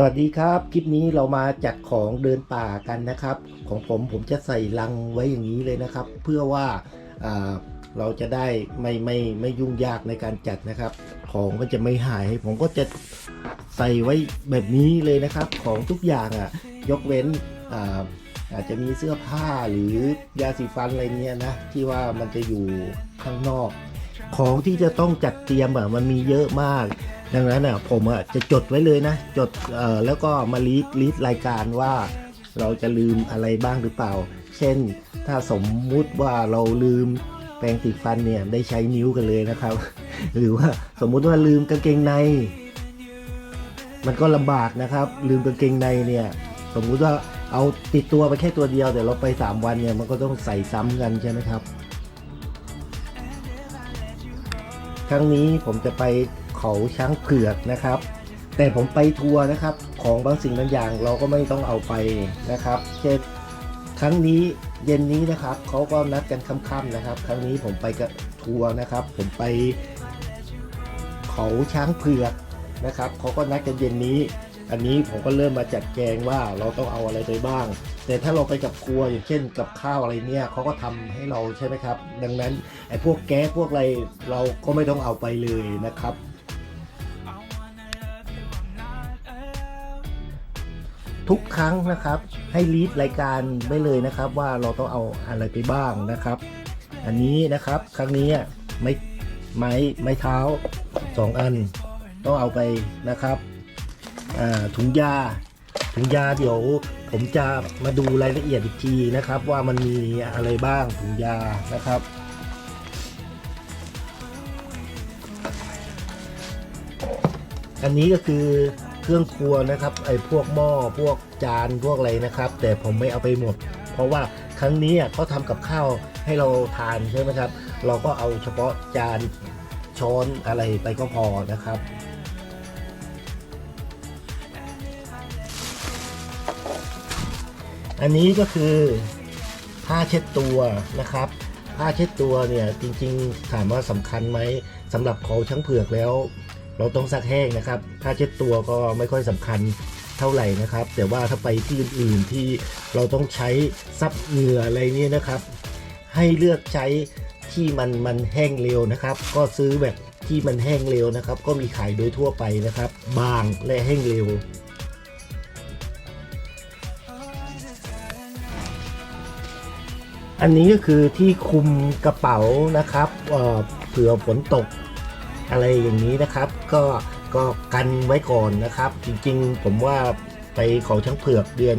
สวัสดีครับ คลิปนี้เรามาจัดของเดินป่ากันนะครับ ของผมผมจะใส่ลังไว้อย่างนี้เลยนะครับ เพื่อว่าอ่าเราจะได้ไม่ไม่ไม่ยุ่งยากในการจัดนะครับ ของมันจะไม่หาย ผมก็จะใส่ไว้แบบนี้เลยนะครับ ของทุกอย่างอะยกเว้นอาอาจจะมีเสื้อผ้าหรือยาสีฟันอะไรเนี้ยนะที่ว่ามันจะอยู่ข้างนอก ของที่จะต้องจัดเตรียมอะมันมีเยอะมาก ดังนั้นอะผมอะจะจดไว้เลยนะ จดเอ่อแล้วก็มาลีดลีดรายการว่าเราจะลืมอะไรบ้างหรือเปล่า เช่น ถ้าสมมุติว่าเราลืมแปรงติดฟันเนี่ยได้ใช้นิ้วกันเลยนะครับ หรือว่าสมมุติว่าลืมกางเกงใน มันก็ลำบากนะครับ ลืมกางเกงในเนี่ย สมมุติว่าเอาติดตัวไปแค่ตัวเดียวแต่เราไป 3 วันเนี่ยมันก็ต้องใส่ซ้ำกันใช่ไหมครับ ครั้งนี้ผมจะไป เขาช้างเผือกนะครับ แต่ผมไปทัวร์นะครับ ของบางสิ่งบางอย่างเราก็ไม่ต้องเอาไปนะครับเช่นครั้งนี้เย็นนี้นะครับเขาก็นัดกันค่ำๆนะครับ ครั้งนี้ผมไปกับทัวร์นะครับ ผมไป เขาช้างเผือกนะครับเขาก็นัดกันเย็นนี้ อันนี้ผมก็เริ่มมาจัดแจงว่าเราต้องเอาอะไรไปบ้าง แต่ถ้าเราไปกับครัวอย่างเช่นกับข้าวอะไรเนี่ยเขาก็ทำให้เราใช่ไหมครับ ดังนั้นไอ้พวกแก๊สพวกอะไรเราก็ไม่ต้องเอาไปเลยนะครับ ทุกครั้งนะครับ ให้ลีดรายการไว้เลยนะครับ ว่าเราต้องเอาอะไรไปบ้างนะครับ อันนี้นะครับครั้งนี้ไม้ไม้ไม้เท้าสองอัน ต้องเอาไปนะครับถุงยาถุงยาเดี๋ยวผมจะมาดูรายละเอียดอีกทีนะครับ ว่ามันมีอะไรบ้างถุงยานะครับอันนี้ก็คือ เครื่องครัวนะครับไอ้พวกหม้อพวกจานพวกอะไรนะครับ แต่ผมไม่เอาไปหมด เพราะว่าครั้งนี้เขาทำกับข้าวให้เราทานใช่ไหมครับ เราก็เอาเฉพาะจานช้อนอะไรไปก็พอนะครับอันนี้ก็คือผ้าเช็ดตัวนะครับ ผ้าเช็ดตัวเนี่ยจริงๆถามว่าสำคัญไหมสำหรับเขาช้างเผือกแล้ว เราต้องซักแห้งนะครับผ้าเช็ดตัวก็ไม่ค่อยสำคัญเท่าไหร่นะครับ แต่ว่าถ้าไปที่อื่นๆที่เราต้องใช้ซับเหงื่ออะไรนี่นะครับ ให้เลือกใช้ที่มันมันแห้งเร็วนะครับ ก็ซื้อแบบที่มันแห้งเร็วนะครับ ก็มีขายโดยทั่วไปนะครับ บางและแห้งเร็วอันนี้ก็คือที่คุมกระเป๋านะครับเอ่อเผื่อฝนตก อะไรอย่างนี้นะครับ ก็ก็กันไว้ก่อนนะครับ จริงๆ ผมว่าไปเขาช้างเผือกเดือน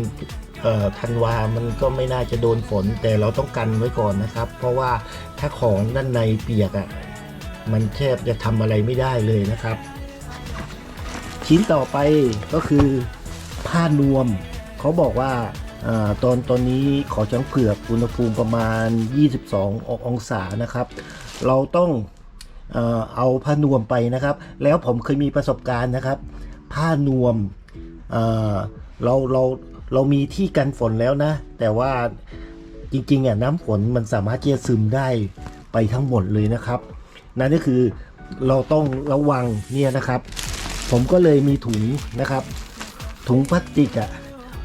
ธันวา มันก็ไม่น่าจะโดนฝน แต่เราต้องกันไว้ก่อนนะครับ เพราะว่าถ้าของด้านในเปียกอะ่ะมันแทบจะทำอะไรไม่ได้เลยนะครับ ชิ้นต่อไปก็คือผ้านวม เขาบอกว่าอตอนตอนนี้ขอช้างเผือกอุณหภูมิประมาณ 22 องศานะครับ เราต้อง เอาผ้านวมไปนะครับ แล้วผมเคยมีประสบการณ์นะครับ ผ้านวมเเราเราเรามีที่กันฝนแล้วนะ แต่ว่าจริงๆอะน้ำฝนมันสามารถที่จะซึมได้ไปทั้งหมดเลยนะครับนั่นก็คือเราต้องระวังเนี่ยนะครับ ผมก็เลยมีถุงนะครับ ถุงพลาสติกอะ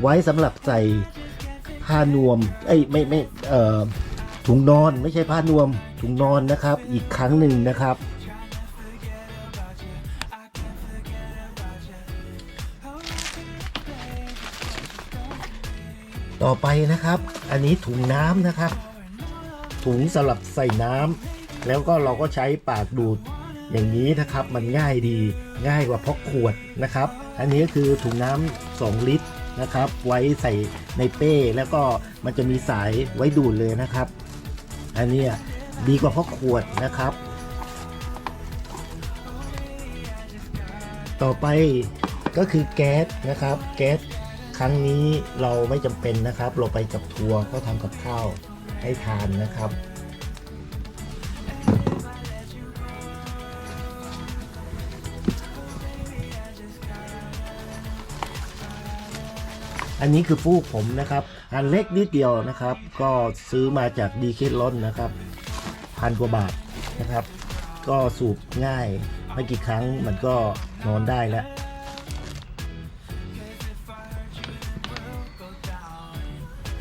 ไว้สำหรับใส่ผ้านวมเอ้ยไม่ไม่เอ่อ ถุงนอนไม่ใช่ผ้านวม ถุงนอนนะครับ อีกครั้งหนึ่งนะครับ ต่อไปนะครับ อันนี้ถุงน้ำนะครับ ถุงสำหรับใส่น้ำแล้วก็เราก็ใช้ปากดูดอย่างนี้นะครับมันง่ายดีง่ายกว่าพกขวดนะครับ อันนี้ก็คือถุงน้ำ2ลิตรนะครับ ไว้ใส่ในเป้แล้วก็มันจะมีสายไว้ดูดเลยนะครับ อันนี้ดีกว่าพกขวดนะครับ ต่อไปก็คือแก๊สนะครับ แก๊สครั้งนี้เราไม่จำเป็นนะครับ เราไปกับทัวร์ก็ทำกับข้าวให้ทานนะครับ อันนี้คือฟูกผมนะครับ อันเล็กนิดเดียวนะครับ ก็ซื้อมาจากดีเคทลอนนะครับพันกว่าบาทนะครับ ก็สูบง่ายไม่กี่ครั้งมันก็นอนได้แล้ว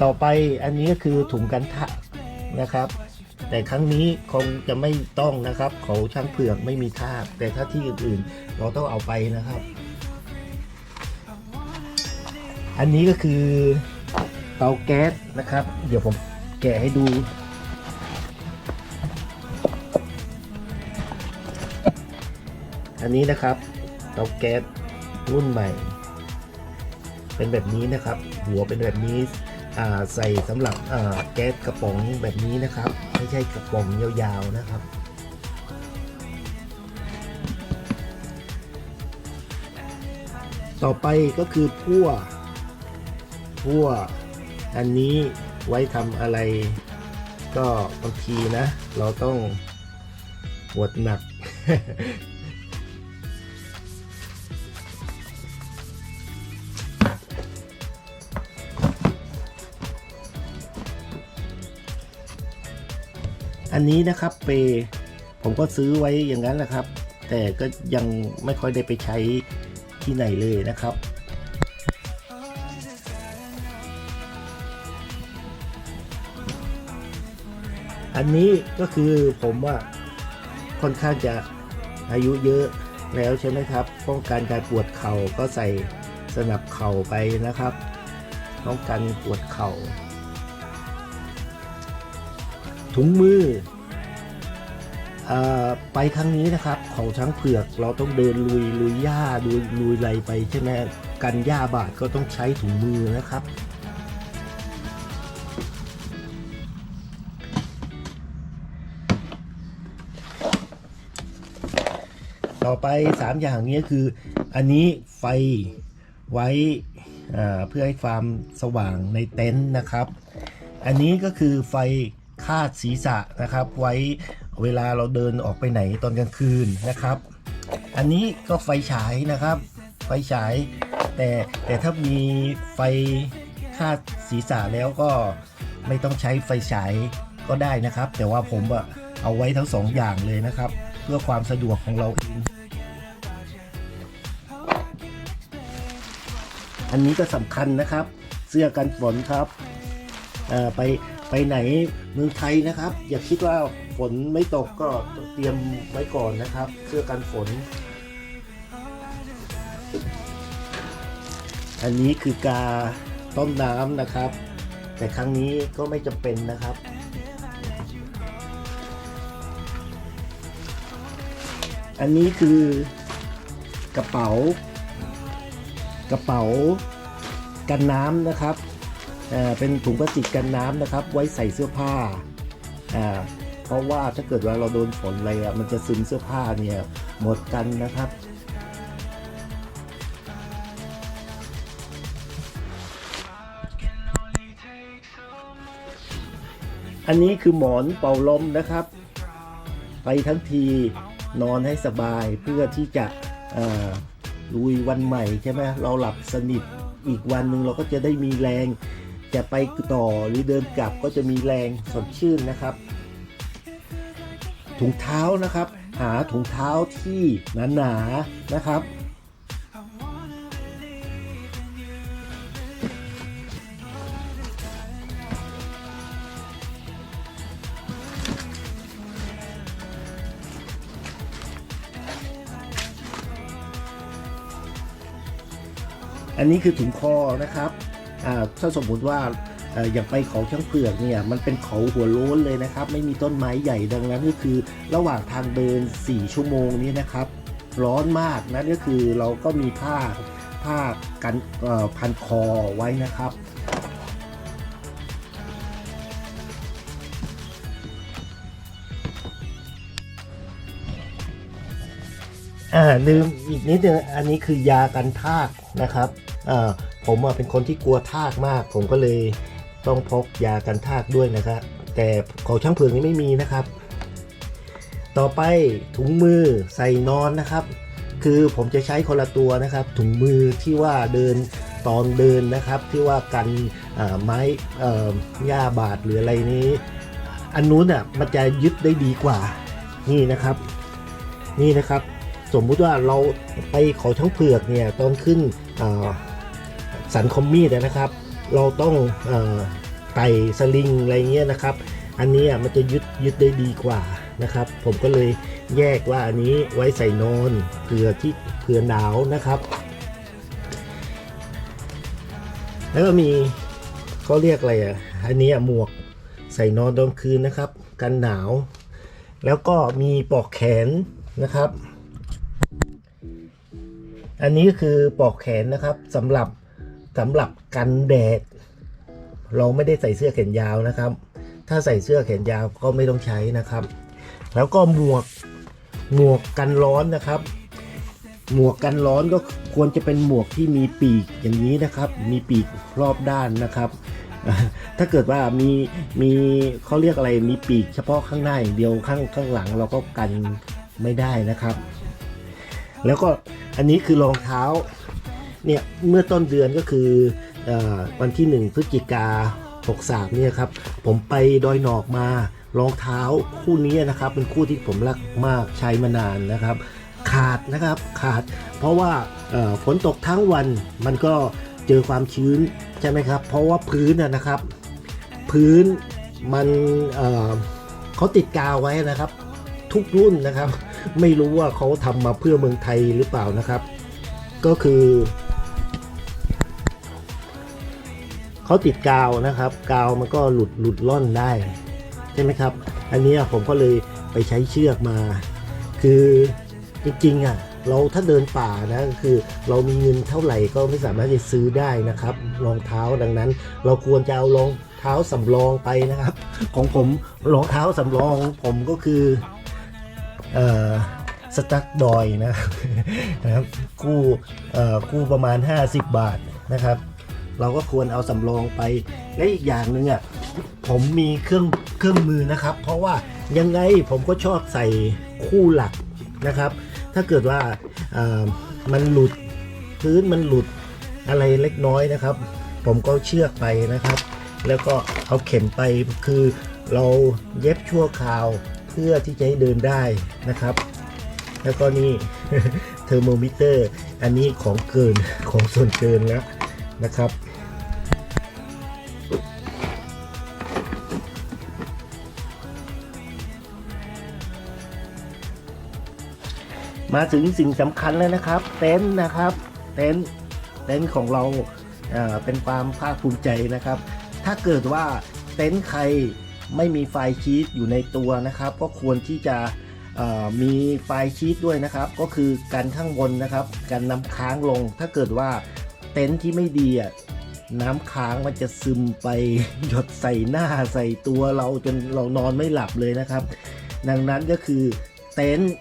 ต่อไปอันนี้ก็คือถุงกันทะนะครับ แต่ครั้งนี้คงจะไม่ต้องนะครับเขาช่างเผือกไม่มีท่าแต่ถ้าที่อื่นๆเราต้องเอาไปนะครับ อันนี้ก็คือเตาแก๊สนะครับ เดี๋ยวผมแกะให้ดู อันนี้นะครับ เตาแก๊สรุ่นใหม่ เป็นแบบนี้นะครับ หัวเป็นแบบนี้ใส่สำหรับแก๊สกระป๋องแบบนี้นะครับ ไม่ใช่กระป๋องยาวๆนะครับต่อไปก็คือพั่ว พั่ว อันนี้ไว้ทำอะไร ก็บางทีนะ เราต้องหวดหนัก อันนี้นะครับเปย์ผมก็ซื้อไว้อย่างนั้นแหละครับ แต่ก็ยังไม่ค่อยได้ไปใช้ที่ไหนเลยนะครับ อันนี้ก็คือผมว่าค่อนข้างจะอายุเยอะแล้วใช่ไหมครับ ป้องกันการปวดเข่าก็ใส่สนับเข่าไปนะครับ ป้องกันปวดเข่า ถุงมือเออไปครั้งนี้นะครับ เขาช้างเผือกเราต้องเดินลุยลุยหญ้าลุยลุยไรไปใช่ไหมกันหญ้าบาดก็ต้องใช้ถุงมือนะครับ ต่อไป 3 อย่างนี้คืออันนี้ไฟไว้เพื่อให้ความสว่างในเต็นท์นะครับ อันนี้ก็คือไฟคาดศีรษะนะครับ ไว้เวลาเราเดินออกไปไหนตอนกลางคืนนะครับ อันนี้ก็ไฟฉายนะครับ ไฟฉาย แต่แต่ถ้ามีไฟคาดศีรษะแล้วก็ไม่ต้องใช้ไฟฉายก็ได้นะครับ แต่ว่าผมอะเอาไว้ทั้งสองอย่างเลยนะครับ เพื่อความสะดวกของเรา อันนี้ก็สำคัญนะครับ เสื้อกันฝนครับไปไปไหนเมืองไทยนะครับ อย่าคิดว่าฝนไม่ตกก็เตรียมไว้ก่อนนะครับ เสื้อกันฝน อันนี้คือกาต้มน้ำนะครับ แต่ครั้งนี้ก็ไม่จำเป็นนะครับอันนี้คือกระเป๋า กระเป๋ากันน้ำนะครับเเป็นถุงพลาสติกกันน้ำนะครับ ไว้ใส่เสื้อผ้า เพราะว่าถ้าเกิดว่าเราโดนฝนอะไรอะมันจะซึมเสื้อผ้าเนี่ยหมดกันนะครับอันนี้คือหมอนเป่าลมนะครับ ไปทั้งทีนอนให้สบายเพื่อที่จะ ลุยวันใหม่ใช่ไหมเราหลับสนิทอีกวันหนึ่งเราก็จะได้มีแรง จะไปต่อหรือเดินกลับก็จะมีแรงสดชื่นนะครับ ถุงเท้านะครับ หาถุงเท้าที่หนาๆนะครับ อันนี้คือถุงคอนะครับอ่าถ้าสมมุติว่าออย่างไปเขาช่างเผือกเนี่ยมันเป็นเขาหัวโล้นเลยนะครับ ไม่มีต้นไม้ใหญ่ดังนั้นก็คือระหว่างทางเดิน 4 ชั่วโมงนี้นะครับ ร้อนมากนะก็คือเราก็มีผ้าผ้ากันพันคอไว้นะครับอ่าลืมอีกนิดนึงอันนี้คือยากันทากนะครับ ผมเป็นคนที่กลัวทากมาก ผมก็เลยต้องพกยากันทากด้วยนะครับแต่ของช่างเผือกนี้ไม่มีนะครับ ต่อไปถุงมือใส่นอนนะครับ คือผมจะใช้คนละตัวนะครับ ถุงมือที่ว่าเดินตอนเดินนะครับ ที่ว่ากันไม้หญ้าบาดหรืออะไรนี้ อันนู้นอะมันจะยึดได้ดีกว่านี่นะครับ นี่นะครับ สมมุติว่าเราไปเขาช่างเผือกเนี่ยตอนขึ้นอ สันคอมมีดนะครับ เราต้องออไต่สลิงอะไรเงี้ยนะครับ อันนี้อะมันจะยึดยึดได้ดีกว่านะครับ ผมก็เลยแยกว่าอันนี้ไว้ใส่นอนเผื่อที่เผื่อหนาวนะครับ แล้วก็มีเขาเรียกอะไรอะอันนี้อะหมวกใส่นอนตอนคืนนะครับ กันหนาว แล้วก็มีปลอกแขนนะครับ อันนี้ก็คือปลอกแขนนะครับสำหรับ สำหรับกันแดด เราไม่ได้ใส่เสื้อแขนยาวนะครับ ถ้าใส่เสื้อแขนยาวก็ไม่ต้องใช้นะครับ แล้วก็หมวกหมวกกันร้อนนะครับ หมวกกันร้อนก็ควรจะเป็นหมวกที่มีปีกอย่างนี้นะครับ มีปีกรอบด้านนะครับ ถ้าเกิดว่ามีมีเขาเรียกอะไรมีปีกเฉพาะข้างหน้าอย่างเดียวข้างข้างหลังเราก็กันไม่ได้นะครับ แล้วก็อันนี้คือรองเท้า เนี่ยเมื่อต้นเดือนก็คืออวันที่ 1 พฤศจิกา63เนี่ยครับผมไปดอยหนอกมารองเท้าคู่นี้นะครับ เป็นคู่ที่ผมรักมากใช้มานานนะครับ ขาดนะครับขาด เพราะว่าฝนตกทั้งวันมันก็เจอความชื้นใช่ไหมครับ เพราะว่าพื้นนะครับ พื้นมันเเขาติดกาวไว้นะครับ ทุกรุ่นนะครับ ไม่รู้ว่าเขาทำมาเพื่อเมืองไทยหรือเปล่านะครับ ก็คือ เขาติดกาวนะครับ กาวมันก็หลุดหลุดล่อนได้ใช่ไหมครับ อันนี้ผมก็เลยไปใช้เชือกมา คือจริงๆอะเราถ้าเดินป่านะคือเรามีเงินเท่าไหร่ก็ไม่สามารถจะซื้อได้นะครับรองเท้าดังนั้น เราควรจะเอารองเท้าสำรองไปนะครับ ของผมรองเท้าสำรองผมก็คือเอ่อสตั๊กดอยนะครับนะครับคู่เอ่อคู่ประมาณ 50 บาทนะครับ เราก็ควรเอาสำรองไป และอีกอย่างหนึ่งอะผมมีเครื่องเครื่องมือนะครับ เพราะว่ายังไงผมก็ชอบใส่คู่หลักนะครับ ถ้าเกิดว่ามันหลุดพื้นมันหลุดอะไรเล็กน้อยนะครับ ผมก็เชือกไปนะครับ แล้วก็เอาเข็มไปคือเราเย็บชั่วคราวเพื่อที่จะให้เดินได้นะครับ แล้วก็นี่เทอร์โมมิเตอร์ อันนี้ของเกินของส่วนเกินแล้วนะครับ มาถึงสิ่งสำคัญแล้วนะครับ เต็นท์นะครับ เต็นท์เต็นท์ของเราเเป็นความภาคภูมิใจนะครับ ถ้าเกิดว่าเต็นท์ใครไม่มีไฟล์ชีตอยู่ในตัวนะครับ ก็ควรที่จะมีไฟล์ชีตด้วยนะครับ ก็คือการข้างบนนะครับการน้ำค้างลง ถ้าเกิดว่าเต็นท์ที่ไม่ดีอะน้ำค้างมันจะซึมไปหยดใส่หน้าใส่ตัวเราจนเรานอนไม่หลับเลยนะครับ ดังนั้นก็คือเต็นท์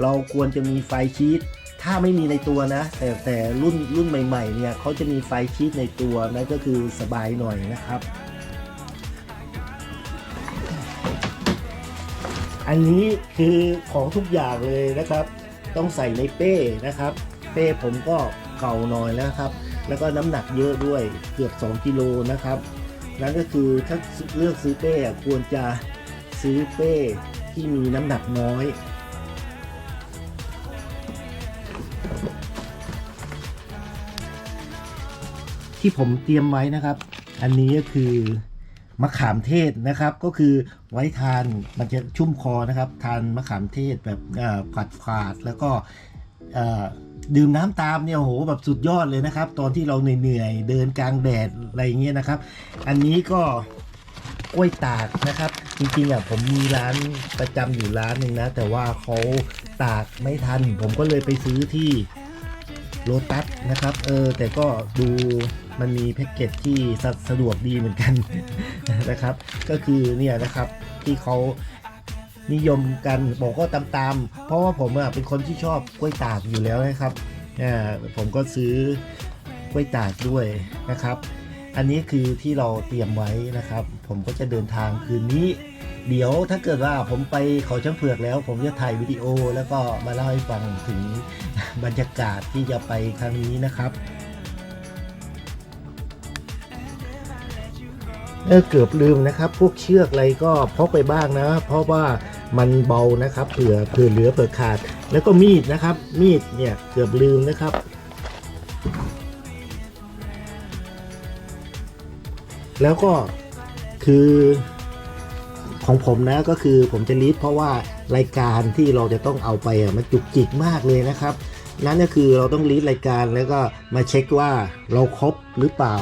เราควรจะมีไฟชีตถ้าไม่มีในตัวนะ แต่แต่รุ่นรุ่นใหม่ๆเนี่ยเขาจะมีไฟชีตในตัวนั่นก็คือสบายหน่อยนะครับ อันนี้คือของทุกอย่างเลยนะครับ ต้องใส่ในเป้นะครับ เป้ผมก็เก่าหน่อยแล้วครับ แล้วก็น้ำหนักเยอะด้วยเกือบ 2 กิโลนะครับนั่นก็คือถ้าเลือกซื้อเป้ควรจะซื้อเป้ที่มีน้ำหนักน้อย ที่ผมเตรียมไว้นะครับ อันนี้ก็คือมะขามเทศนะครับ ก็คือไว้ทานมันจะชุ่มคอนะครับ ทานมะขามเทศแบบผัดฝาดแล้วก็ดื่มน้ำตามเนี่ยโหแบบสุดยอดเลยนะครับ ตอนที่เราเหนื่อยๆเดินกลางแดดอะไรเงี้ยนะครับ อันนี้ก็กล้วยตากนะครับ จริงๆอะผมมีร้านประจำอยู่ร้านหนึ่งนะ แต่ว่าเขาตากไม่ทัน ผมก็เลยไปซื้อที่ โลตัสนะครับ เออ แต่ก็ดูมันมีแพ็กเกจที่สะสะดวกดีเหมือนกันนะครับ ก็คือเนี่ยนะครับที่เขานิยมกันบอกก็ตามๆ เพราะว่าผมอะเป็นคนที่ชอบกล้วยตากอยู่แล้วนะครับ อ่า ผมก็ซื้อกล้วยตากด้วยนะครับ อันนี้คือที่เราเตรียมไว้นะครับ ผมก็จะเดินทางคืนนี้ เดี๋ยวถ้าเกิดว่าผมไปเขาช่างเผือกแล้ว ผมจะถ่ายวิดีโอแล้วก็มาเล่าให้ฟังถึงบรรยากาศที่จะไปครั้งนี้นะครับเออเกือบลืมนะครับ พวกเชือกอะไรก็พกไปบ้างนะ เพราะว่ามันเบานะครับเผื่อเผื่อเหลือเผื่อขาด แล้วก็มีดนะครับ มีดเนี่ยเกือบลืมนะครับ แล้วก็คือของผมนะก็คือผมจะลิสต์เพราะว่ารายการที่เราจะต้องเอาไปอะมันจุกจิกมากเลยนะครับ นั่นก็คือเราต้องลิสต์รายการแล้วก็มาเช็คว่าเราครบหรือเปล่า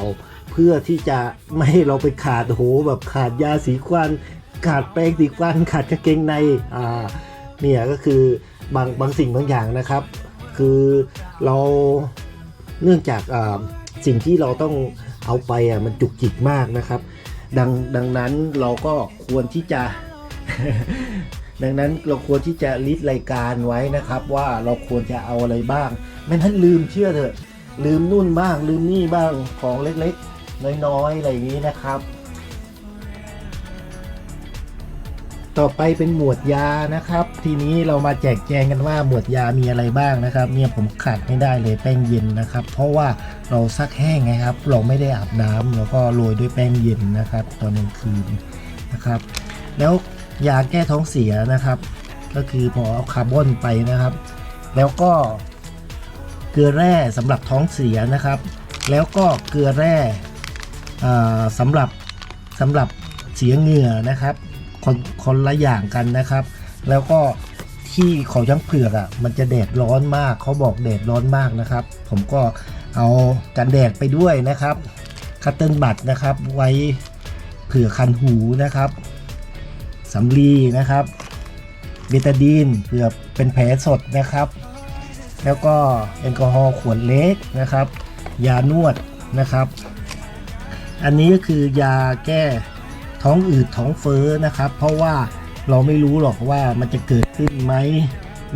เพื่อที่จะไม่ให้เราไปขาดโอ้โหแบบขาดยาสีควัน ขาดแป้งสีฟันขาดกางเกงในอ่าเนี่ยก็คือบางบางสิ่งบางอย่างนะครับ คือเราเนื่องจากอ่าสิ่งที่เราต้อง เอาไปอะมันจุกจิกมากนะครับ ดังดังนั้นเราก็ควรที่จะ ดังนั้นเราควรที่จะลิสต์รายการไว้นะครับ ว่าเราควรจะเอาอะไรบ้าง ไม่นั้นลืมเชื่อเถอะ ลืมนู่นบ้างลืมนี่บ้างของเล็กๆ น้อยๆอะไรอย่างนี้นะครับ ต่อไปเป็นหมวดยานะครับ ทีนี้เรามาแจกแจงกันว่าหมวดยามีอะไรบ้างนะครับ เนี่ยผมขาดไม่ได้เลยแป้งเย็นนะครับ เพราะว่าเราซักแห้งไงครับ เราไม่ได้อาบน้ำแล้วก็โรยด้วยแป้งเย็นนะครับ ตอนกลางคืนนะครับ แล้วยาแก้ท้องเสียนะครับ ก็คือพอเอาคาร์บอนไปนะครับ แล้วก็เกลือแร่สำหรับท้องเสียนะครับ แล้วก็เกลือแร่อ่าสำหรับสำหรับเสียเหงื่อนะครับ คนคนละอย่างกันนะครับ แล้วก็ที่เขาช้างเผือกอะ่ะมันจะแดดร้อนมากเขาบอกแดดร้อนมากนะครับ ผมก็เอากันแดดไปด้วยนะครับคัตเติลบัตนะครับ ไว้เผื่อคันหูนะครับสำลีนะครับเบตาดีนเผื่อเป็นแผลสดนะครับ แล้วก็แอลกอฮอล์ขวดเล็กนะครับ ยานวดนะครับ อันนี้ก็คือยาแก้ ท้องอืดท้องเฟ้อนะครับ เพราะว่าเราไม่รู้หรอกว่ามันจะเกิดขึ้นไหม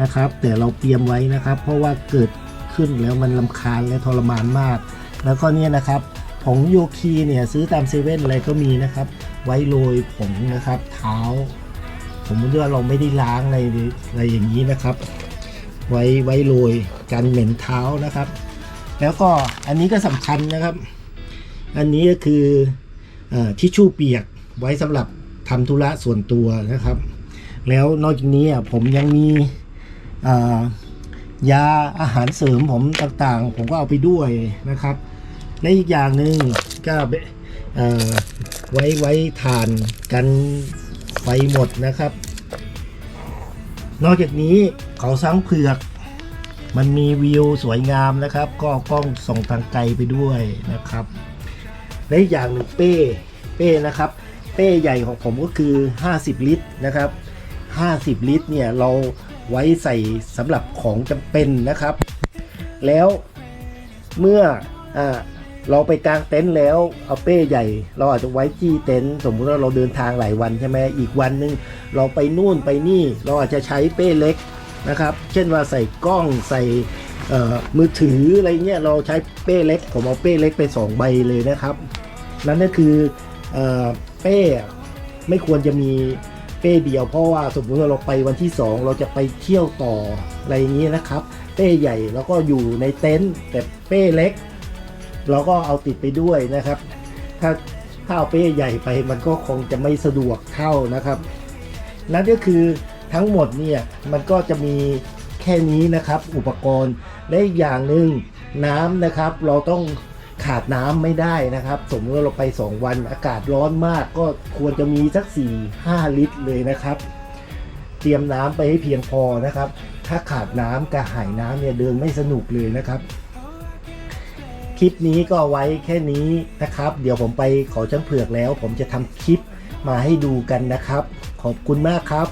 นะครับ แต่เราเตรียมไว้นะครับ เพราะว่าเกิดขึ้นแล้วมันลำคาญและทรมานมาก แล้วก็เนี่ยนะครับผงโยคีเนี่ยซื้อตามเซเว่นอะไรก็มีนะครับ ไว้โรยผงนะครับเท้า ผมคิว่าเราไม่ได้ล้างอะไรอะไรอย่างนี้นะครับ ไว้ไว้โรยกันเหม็นเท้านะครับ แล้วก็อันนี้ก็สำคัญนะครับ อันนี้ก็คืออทิชชู่เปียก ไว้สำหรับทำธุระส่วนตัวนะครับ แล้วนอกจากนี้ผมยังมียาอาหารเสริมผมต่างๆ ผมก็เอาไปด้วยนะครับ และอีกอย่างหนึ่งก็ไว้ไว้ทานกันไฟหมดนะครับ นอกจากนี้เขาสังเผือก มันมีวิวสวยงามนะครับ ก็กล้องส่องทางไกลไปด้วยนะครับ และอีกอย่างหนึ่งเป้เป้นะครับ ป้ใหญ่ของผมก็คือ 50 ลิตรนะครับ 50 ลิตรเนี่ยเราไว้ใส่สำหรับของจำเป็นนะครับ แล้วเมื่ออเราไปกางเต็นท์แล้วเอาเป้ใหญ่ เราอาจจะไว้ที่เต็นท์สมมุติว่าเราเดินทางหลายวันใช่ไหมอีกวันหนึง เราไปนู่นไปนี่เราอาจจะใช้เป้เล็กนะครับ เช่นว่าใส่กล้องใส่มือถืออะไรเงี้ยเราใช้เป้เล็ก ผมเอาเป้เล็กไปสองใบเลยนะครับ นั่นก็คืออ เป้อะไม่ควรจะมีเป้เดียว เพราะว่าสมมติว่าเราไปวันที่2เราจะไปเที่ยวต่ออะไรอย่างนี้นะครับ เป้ใหญ่แล้วก็อยู่ในเต็นท์แต่เป้เล็ก เราก็เอาติดไปด้วยนะครับ ถ้าถ้าเอาเป้ใหญ่ไปมันก็คงจะไม่สะดวกเท่านะครับ นั่นก็คือทั้งหมดเนี่ยมันก็จะมีแค่นี้นะครับ อุปกรณ์และอีกอย่างหนึ่งน้ำนะครับ เราต้อง ขาดน้ำไม่ได้นะครับ สมมติเราไป 2 วันอากาศร้อนมากก็ควรจะมีสัก 4 5 ลิตรเลยนะครับ เตรียมน้ำไปให้เพียงพอนะครับ ถ้าขาดน้ำกระหายน้ำเนี่ยเดินไม่สนุกเลยนะครับคลิปนี้ก็ไว้แค่นี้นะครับ เดี๋ยวผมไปขาช่างเผือกแล้ว ผมจะทำคลิปมาให้ดูกันนะครับ ขอบคุณมากครับ